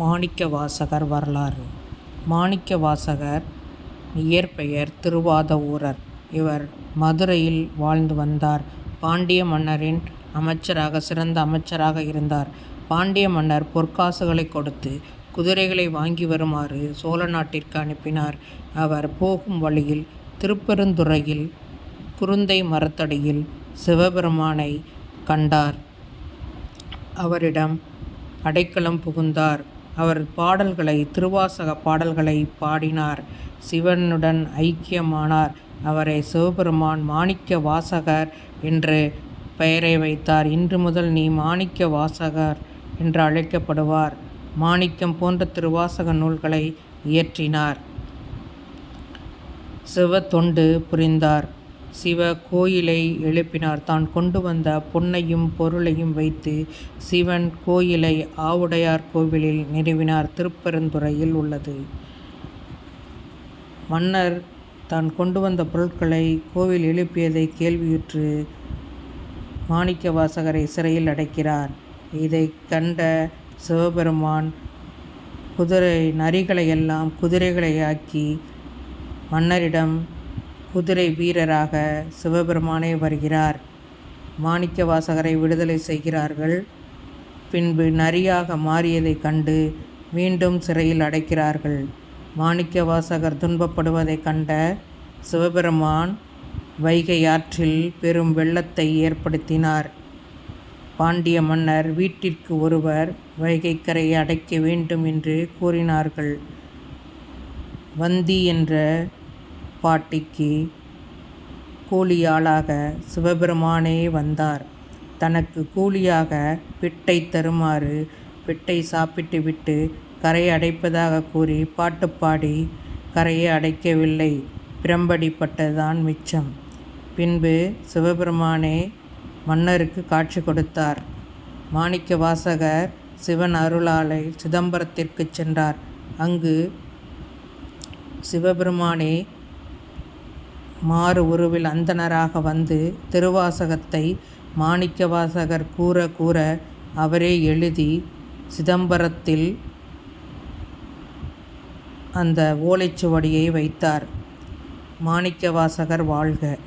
மாணிக்கவாசகர் வரலாறு மாணிக்கவாசகர் இயற்பெயர் திருவாதவூரர். இவர் மதுரையில் வாழ்ந்து வந்தார். பாண்டிய மன்னரின் அமைச்சராக சிறந்த அமைச்சராக இருந்தார். பாண்டிய மன்னர் பொற்காசுகளை கொடுத்து குதிரைகளை வாங்கி வருமாறு சோழ நாட்டிற்கு அனுப்பினார். அவர் போகும் வழியில் திருப்பெருந்துறையில் குருந்தை மரத்தடியில் சிவபெருமானை கண்டார். அவரிடம் அடைக்கலம் புகுந்தார். அவர் பாடல்களை திருவாசகப் பாடல்களைப் பாடினார். சிவனுடன் ஐக்கியமானார். அவரை சிவபெருமான் மாணிக்க வாசகர் என்று பெயரை வைத்தார். இன்று முதல் நீ மாணிக்க வாசகர் என்று அழைக்கப்படுவார். மாணிக்கம் போன்ற திருவாசக நூல்களை இயற்றினார். சிவத்தொண்டு புரிந்தார். சிவ கோயிலை எழுப்பினார். தான் கொண்டு வந்த பொன்னையும் பொருளையும் வைத்து சிவன் கோயிலை ஆவுடையார் கோவிலில் நிறுவினார். திருப்பெருந்துறையில் உள்ளது. மன்னர் தான் கொண்டு வந்த பொருட்களை கோவில் எழுப்பியதை கேள்வியுற்று மாணிக்கவாசகரை சிறையில் அடைக்கிறார். இதை கண்ட சிவபெருமான் குதிரை நரிகளையெல்லாம் குதிரைகளாக்கி மன்னரிடம் குதிரை வீரராக சிவபெருமானே வருகிறார். மாணிக்கவாசகரை விடுதலை செய்கிறார்கள். பின்பு நரியாக மாறியதைக் கண்டு மீண்டும் சிறையில் அடைக்கிறார்கள். மாணிக்கவாசகர் துன்பப்படுவதைக் கண்ட சிவபெருமான் வைகை ஆற்றில் பெரும் வெள்ளத்தை ஏற்படுத்தினார். பாண்டிய மன்னர் வீட்டிற்கு ஒருவர் வைகைக்கரையை அடைக்க வேண்டும் என்று கூறினார்கள். வந்தி என்ற பாட்டிக்கு கூலியாளாக சிவபெருமானே வந்தார். தனக்கு கூலியாக பிட்டை தருமாறு பிட்டை சாப்பிட்டு விட்டு கரையை அடைப்பதாகக் கூறி பாட்டுப் பாடி கரையை அடைக்கவில்லை. பிரம்படிப்பட்டதுதான் மிச்சம். பின்பு சிவபெருமானே மன்னருக்கு காட்சி கொடுத்தார். மாணிக்கவாசகர் சிவன் அருளாலை சிதம்பரத்திற்குச் சென்றார். அங்கு சிவபெருமானே மாறு உருவில் அந்தணராக வந்து திருவாசகத்தை மாணிக்கவாசகர் கூறக் கூற அவரே எழுதி சிதம்பரத்தில் அந்த ஓலைச்சுவடியை வைத்தார். மாணிக்கவாசகர் வாழ்க.